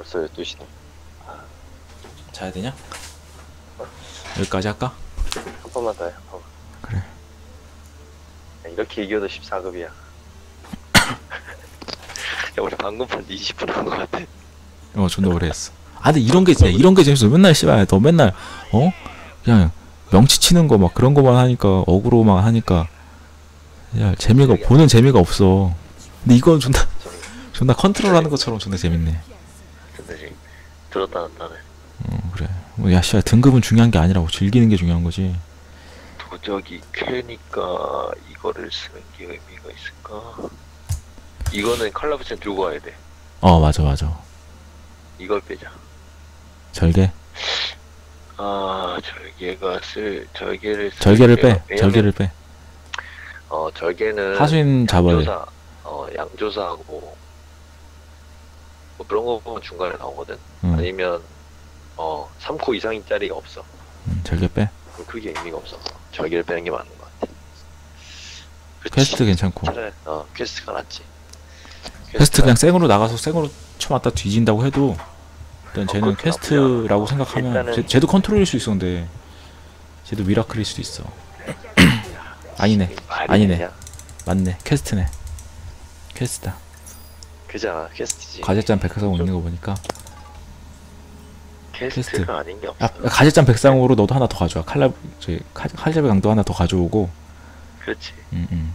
벌써 12시네. 자야 되냐? 여기까지 할까? 한 번만 더 해. 한 번만. 그래. 야, 이렇게 이겨도 14급이야. 야, 우리 방금판 20분 한 것 같아. 어 존나 오래 했어 아 근데 이런 게 진짜 이런 게 재밌어 맨날 씨발 너 맨날 어 그냥 명치 치는 거 막 그런 거만 하니까 어그로만 하니까 야 재미가 보는 재미가 없어 근데 이건 존나 좀, 존나 컨트롤하는 것처럼 존나 재밌네 지금 들었다 놨다네. 어 그래 뭐, 야 씨발 등급은 중요한 게 아니라고 즐기는 게 중요한 거지 도적이 캐니까 이거를 쓰는 게 의미가 있을까? 이거는 칼라부천 들고 가야 돼. 어 맞아 맞아 이걸 빼자. 절개 아, 절개가 쓸, 절개를 쓸 절개를 게- 빼 왜냐면, 절개를 빼 어, 절개는. 하수인 잡아야 돼 양조사, 어, 양조사하고, 뭐 그런 거 보면 중간에 나오거든. 응, 아니면, 어, 3코 이상짜리가 없어. 응, 절개 빼 그게 의미가 없어. 절개를 빼는 게 맞는 것 같아. 그치? 퀘스트 괜찮고 차라리, 어, 퀘스트가 낫지. 퀘스트 그냥 생으로 나가서 생으로 쳐맞다 뒤진다고 해도 일단 쟤는 어, 퀘스트라고. 생각하면 일단은- 쟤, 쟤도 컨트롤일 수 있어 근데 쟤도 미라클일 수도 있어 아니네 아니네. 되냐? 맞네 퀘스트네 퀘스트다 그잖아, 퀘스트지. 과제짠 백상으로 있는 거 보니까 퀘스트가 퀘스트. 아닌 게 없어. 아 과제짠 백상으로 너도 하나 더 가져와 칼라 저기 칼- 칼잡이 강도 하나 더 가져오고 그렇지. 음, 음.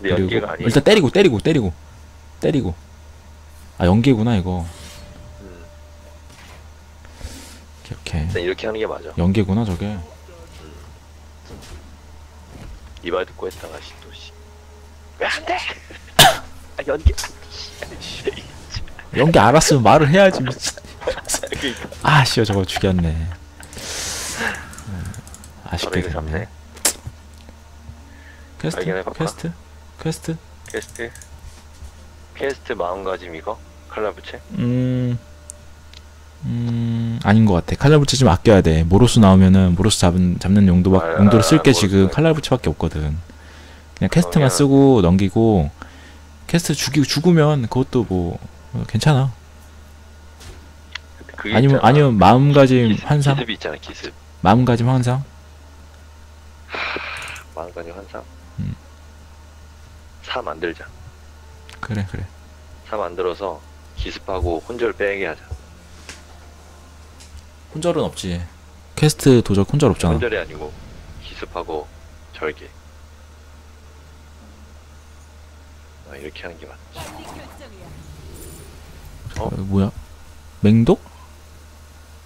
그리고. 일단 때리고 때리고 때리고 때리고 아 연계구나 이거 음, 이렇게 일단 이렇게 하는 게 맞아. 연계구나 저게 이말 듣고 했다가 씨, 또 씨. 왜안 돼? 아, 연계. 연계 알았으면 말을 해야지 미친 그러니까. 아 씨어 저거 죽였네 음, 아쉽게 저래가 됐네 잡네. 퀘스트 발견해볼까? 퀘스트 퀘스트 퀘스트. 퀘스트 마음가짐 이거? 칼라부채? 음, 음 아닌 것 같아 칼날부츠 좀 아껴야 돼 모로스 나오면은 모로스 잡은 잡는 용도 아, 용도로 아, 쓸게 모로스. 지금 칼날부츠밖에 없거든 그냥 퀘스트만 그러면- 쓰고 넘기고 퀘스트 죽이 죽으면 그것도 뭐 어, 괜찮아 아니면 있잖아. 아니면 마음가짐 기습, 환상 기습이 있잖아, 기습. 마음가짐 환상 마음가짐 환상. 음. 사 만들자. 그래 그래 사 만들어서 기습하고 혼절 빼게 하자. 혼절은 없지 퀘스트 도적 혼절 없잖아 혼절이 아니고 기습하고 절개. 아, 이렇게 하는 게 맞지. 어, 뭐야 맹독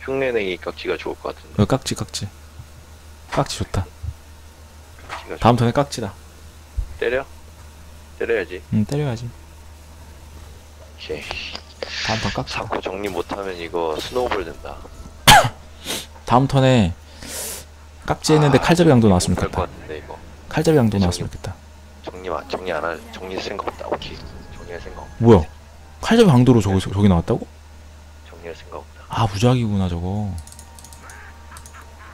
흉내내기 깍지가 좋을 것 같은데. 어, 깍지 깍지 깍지 좋다 깍지가 다음 턴에 깍지다 때려? 때려야지. 응 때려야지 오케이. 다음 턴 깍지 자꾸 정리 못하면 이거 스노우볼 된다. 다음 턴에 깍지 했는데 칼잡이 강도 나왔으면 좋겠다 같은데 이거. 칼잡이 강도 정리. 나왔으면 좋겠다 정리 마- 정리 안 할 정리할 생각. 오케이. 정리할 생각 없다. 뭐야 칼잡이 강도로 저거 저기 나왔다고? 정리할 생각 없다. 아 무작위구나 저거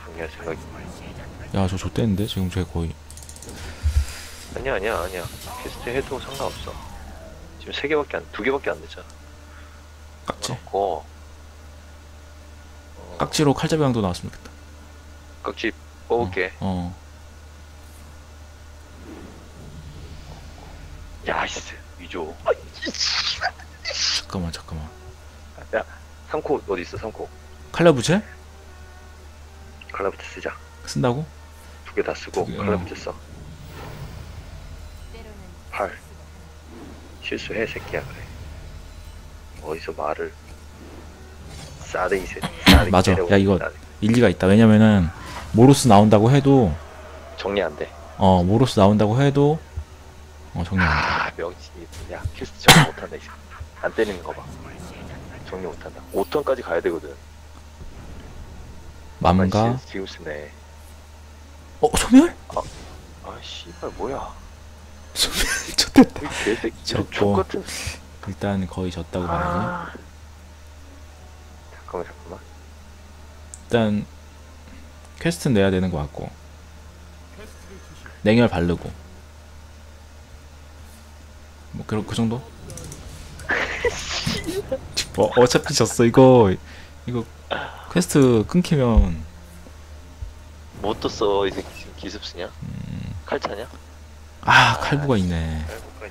정리할 생각이. 야저 좆대는데 지금 쟤 거의 아니야 아니야 아니야. 퀘스트 해도 상관없어. 지금 세 개밖에 안, 두 개밖에 안 됐잖아. 깍지 그렇고. 어, 깍지로 칼잡이 강도 나왔으면 좋겠다 깍지 뽑을게. 어 야이스 위조. 잠깐만 잠깐만 야 3코 어디 있어 3코. 칼라부체? 칼라부터 쓰자. 쓴다고? 두 개 다 쓰고 두 개, 칼라부터 써. 8. 실수해 새끼야 그래. 어디서 말을 싸대 이 새끼. 싸대 맞아. 야, 이거- 싸대. 일리가 있다 왜냐면은 모로스 나온다고 해도 정리 안 돼. 어 모로스 나온다고 해도 어 정리 안돼 아 명진이 야 퀘스트 정리 못한다. 안 때리는 거 봐. 정리 못한다. 5턴까지 가야 되거든. 맘가 아, 지- 지금 쓰네. 어 소멸? 아 씨발 뭐야. 소멸 이 개새끼. 저거. 족 같은. 일단 거의 졌다고 봐야지 아. 잠깐만 잠깐만. 일단 퀘스트 내야 되는 것 같고 냉혈 바르고 뭐 그런 그 정도? 어, 어차피 졌어 이거 이거 퀘스트 끊기면 뭐 또 써? 이 새끼 지금 기습 쓰냐? 음. 칼 차냐? 아 칼부가 있네 있-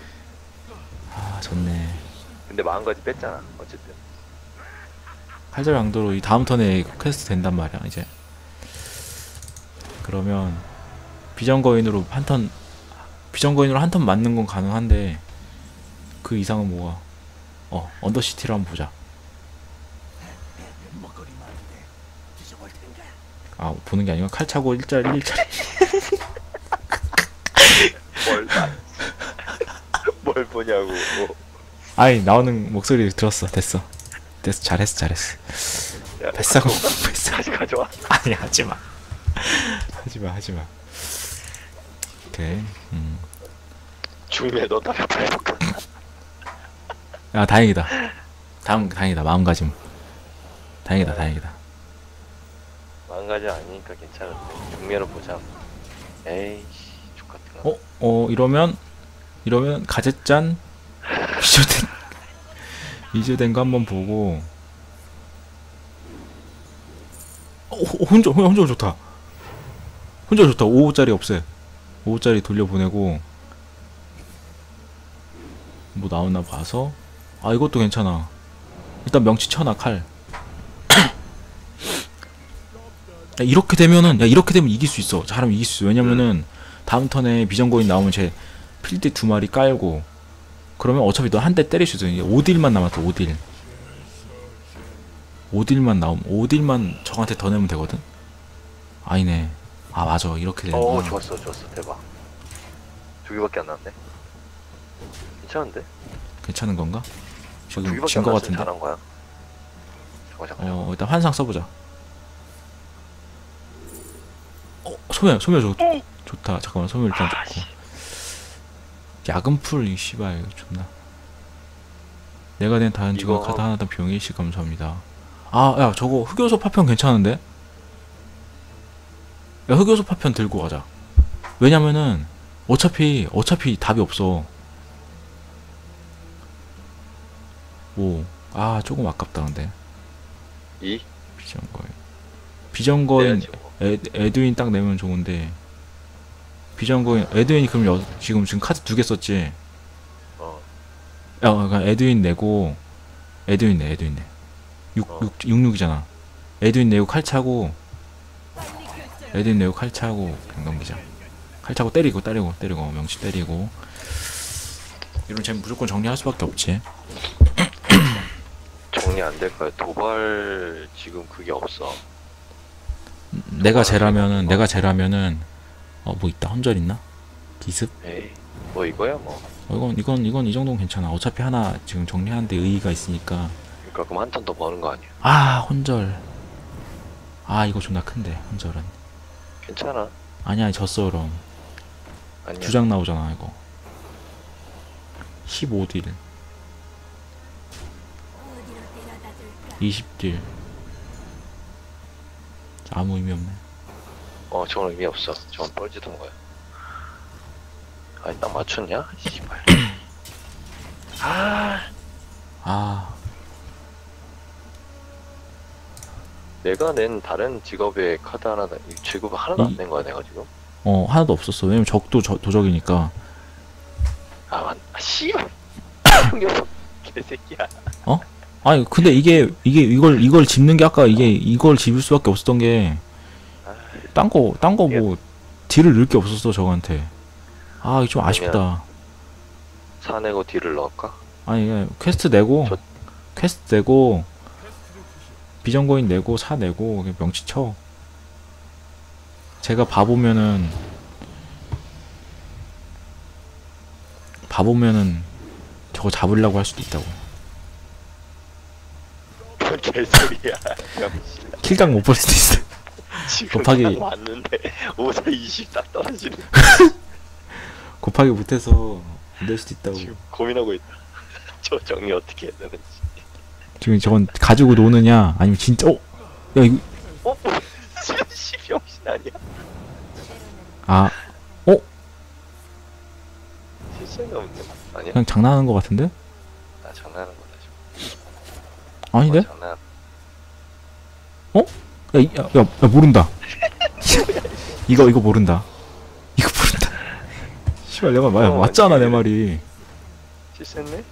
아 졌네 근데 마음가지 뺐잖아. 어쨌든. 칼절 양도로 이 다음 턴에 퀘스트 된단 말이야 이제 그러면 비전거인으로 한 턴 비전거인으로 한 턴 맞는 건 가능한데 그 이상은 뭐가? 어 언더시티로 한번 보자. 아 보는 게 아니고 칼 차고 일자리 일자리. 뭘 봐. 뭘 보냐고. 아이 나오는 목소리 들었어. 됐어. 됐어. 잘했어 잘했어. 야, 뱃사고 뱃사 다시 가져와. 아니 하지마. 하지마 하지마. 오케이. 음. 중매 너 다음에 해볼까? 아 다행이다. 다음 다행이다. 마음가짐. 다행이다 다행이다. 마음가지 아니니까 괜찮은데. 중매로 보자. 에이씨, 족 같은 거. 어? 어 이러면 이러면 가젯잔 이조된 이조된 거 한번 보고. 어 호- 혼자 혼자 좋다. 혼자 좋다. 5호짜리 없애. 5호짜리 돌려보내고. 뭐 나오나 봐서 아 이것도 괜찮아 일단 명치 쳐놔 칼 야, 이렇게 되면은 야 이렇게 되면 이길 수 있어 잘하면 이길 수 있어 왜냐면은 다음 턴에 비전거인 나오면 제 필드 두 마리 깔고 그러면 어차피 너 한 대 때릴 수 있어 이제 5딜만 남았어 5딜 5딜만 나오면 5딜만 저한테 더 내면 되거든 아니네 아 맞아 이렇게 되는 어, 좋았어, 좋았어. 대박. 두 개밖에 안 나왔네. 괜찮은데? 괜찮은 건가? 두 지금 개밖에 진안거 나왔으면 같은데. 잘한 거야. 잠깐, 잠깐. 어 일단 환상 써보자. 어 소멸 소멸 좋, 좋다. 잠깐만 소멸 일단 아, 좋고. 야근풀 이 씨발 이거 존나. 내가 낸 다른 직원 이거- 카드 하나당 비용 일시 감사합니다. 아 야 저거 흑요소 파편 괜찮은데? 야 흑요소 파편 들고 가자. 왜냐면은 어차피 어차피 답이 없어 오아 조금 아깝다 근데. 이? 비전거인 비전거인 뭐. 에, 에드윈 딱 내면 좋은데. 비전거인 에드윈이 그럼 여, 지금 지금 카드 두 개 썼지? 어. 야 그러니까 에드윈 내고 에드윈 내 에드윈 내. 6, 어. 6, 66이잖아. 에드윈 내고 칼 차고 에드윈 내고 칼 차고 넘기자. 칼 차고 때리고 때리고 때리고 명치 때리고. 이런 쟤 무조건 정리할 수밖에 없지 정리 안 될까요? 도발 지금 그게 없어. 내가 쟤라면은 내가 쟤라면은 어 뭐 있다 혼절 있나 기습 에이, 뭐 이거야 뭐. 어, 이건 이건 이건 이 정도는 괜찮아. 어차피 하나 지금 정리하는데 의의가 있으니까. 그러니까 그럼 한 턴 더 버는 거 아니야? 아 혼절. 아 이거 존나 큰데 혼절은. 괜찮아. 아니야 졌어 그럼. 아니야. 두장 나오잖아 이거. 15딜. 20딜. 아무 의미 없네. 어, 저건 의미 없어. 저건 뻘짓한 거야. 아니, 딱 맞췄냐? 씨발. 아, 아 내가 낸 다른 직업의 카드 하나, 이 직업 하나도 이- 안낸 거야, 내가 지금. 어 하나도 없었어. 왜냐면 적도 저, 도적이니까. 아, 맞, 아, 씨발. 형 개새끼야. 아니 근데 이게 이게 이걸 이걸 집는 게 아까 이게 이걸 집을 수밖에 없었던 게 아, 딴거 딴 거 뭐 딜을 넣을 게 없었어 저한테. 아 이게 좀 아쉽다. 사 내고 딜을 넣을까? 아니 그냥 퀘스트 내고 저- 퀘스트 내고 비전거인 내고 사 내고 그냥 명치 쳐. 제가 봐보면은 봐보면은 저거 잡으려고 할 수도 있다고. 뭔 개소리야. 킬각 못 볼 수도 있어 곱하기- 딱 맞는데 5사 20딱 떨어지는 곱하기 못해서 안 될 수도 있다고 지금 고민하고 있다. 저 정리 어떻게 해야 되는지. 지금 저건 가지고 노느냐 아니면 진짜 어? 야 이거 어? 시병신 아니야? 아 실수가 없네. 아니야? 그냥 장난하는 거 같은데? 아 장난하는 거다 지금. 아닌데? 어, 장난. 야, 이- 야, 야, 야 모른다. 이거 이거 모른다. 이거 모른다. 씨발 내가 말 어, 맞잖아 내 이게- 말이. 실수했네?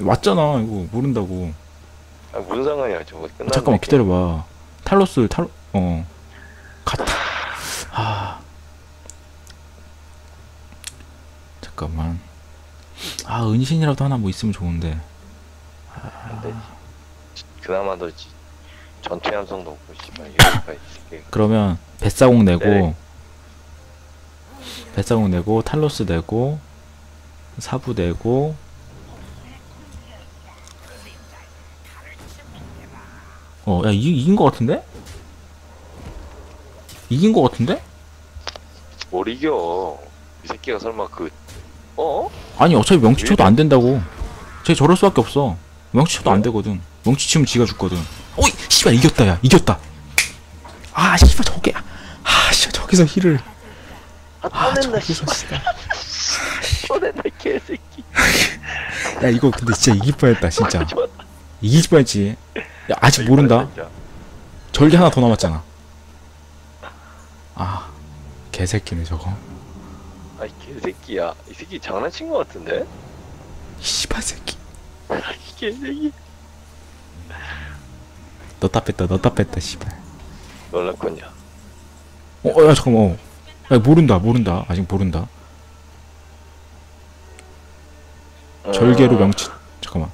맞잖아 이거 모른다고. 아, 무슨 상관이야, 저거. 끝났네. 잠깐만 기다려봐. 탈로스 탈 어. 갔다. 아. 잠깐만. 아 은신이라도 하나 뭐 있으면 좋은데. 근데 그나마 더 지- 전투 함성도 없고 씨발 이거가 있을게. 그러면 뱃사공 내고 네. 뱃사공 내고 탈로스 내고 사부 내고 어야 이긴 거 같은데? 이긴 거 같은데? 뭘 이겨? 이 새끼가 설마 그 어? 아니 어차피 명치 쳐도 안 된다고 쟤 저럴 수 밖에 없어 명치 쳐도 안 되거든 명치 치면 지가 죽거든 씨발 이겼다 야 이겼다 아 씨발 저게 아 씨발 저기서 힐을 아, 아 저기서 씨발 떠낸다 개새끼. 야 이거 근데 진짜 이길 뻔했다 진짜 좋았다. 이길 뻔했지 야 아직 모른다 진짜. 절개 하나 더 남았잖아 아 개새끼네 저거 아이 개새끼야. 이 새끼 장난친 거 같은데? 이 씨발 새끼 이 개새끼. 넣다 뺐다 넣다 뺐다 씨발. 놀랐군요. 어 야 잠깐만 어. 야 모른다 모른다. 아직 모른다. 절개로 어, 명치 잠깐만.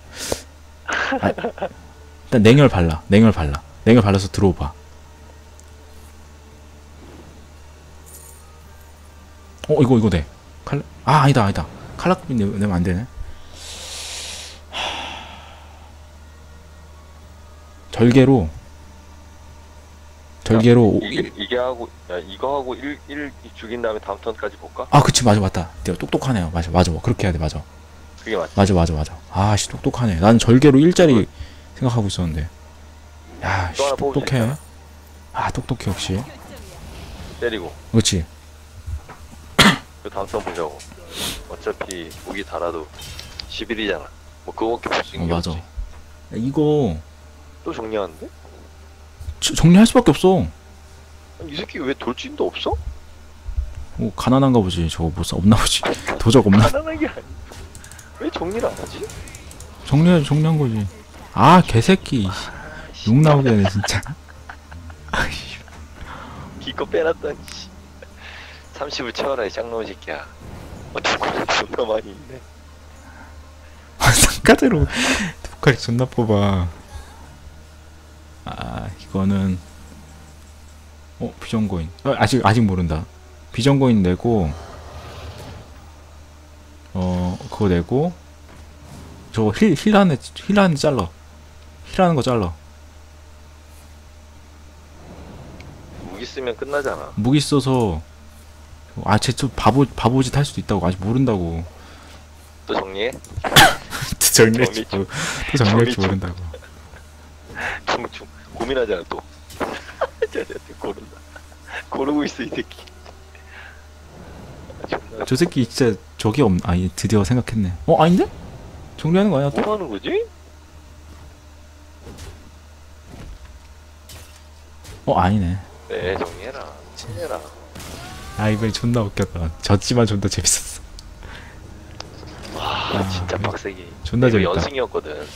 아, 일단 냉혈 발라 냉혈 발라. 냉혈 발라서 들어오봐. 어 이거 이거 돼 칼... 아 아니다 아니다. 칼라급이 내- 내면 안 되네 절개로 절개로 오- 이게 이게 하고 야 이거 하고 1, 1 죽인 다음에 다음 턴까지 볼까? 아 그치. 맞아 맞다. 내가 똑똑하네요. 맞아 맞아. 그렇게 해야 돼. 맞아. 그게 맞지. 맞아 맞아 맞아. 아씨 똑똑하네. 난 절개로 일자리 생각하고 있었는데. 야씨 똑똑해. 아 똑똑해 역시. 때리고. 그렇지. 그 다음 턴 보자고. 어차피 무기 달아도 10일이잖아. 뭐 그거밖에 볼수 어, 있는 게 맞아. 없지. 야, 이거 또 정리하는데? 저- 정리할 수밖에 없어 아니, 이 새끼 왜 돌진도 없어? 뭐 가난한가 보지 저거 뭐 없나 보지 도적 없나 가난한 게 아니. 왜 정리를 안 하지? 정리 정리한 거지 아 개새끼 욕 나오게 하네 진짜 기껏 빼놨더니 30을 채워라 이 짱놈 새끼야. 어, 두꺼운 존나 많이 있네. 상가대로 독칼이 존나 뽑아 아 이거는 어 비전고인. 어, 아직 아직 모른다. 비전고인 내고 어 그거 내고 저거 힐 힐하는 힐하는 잘라. 힐 하는 거 잘라. 무기 쓰면 끝나잖아. 무기 써서 아쟤또 바보 바보짓 할 수도 있다고. 아직 모른다고. 또 정리해? 정리할지 정리 또 정리할지 정리 좀. 모른다고. 중, 중, 고민하잖아 또. 쟤한테 고른다. 고르고 있어 이 새끼. 아, 저 새끼 진짜 저게 없 아니 드디어 생각했네 어 아닌데 정리하는 거 아니야 또 뭐 하는 거지? 어 아니네 네 정리해라. 정리해라. 아 이번에 존나 웃겼다 졌지만 존나 재밌었어 와 아, 진짜. 빡세게. 존나 재밌다 연승이었거든.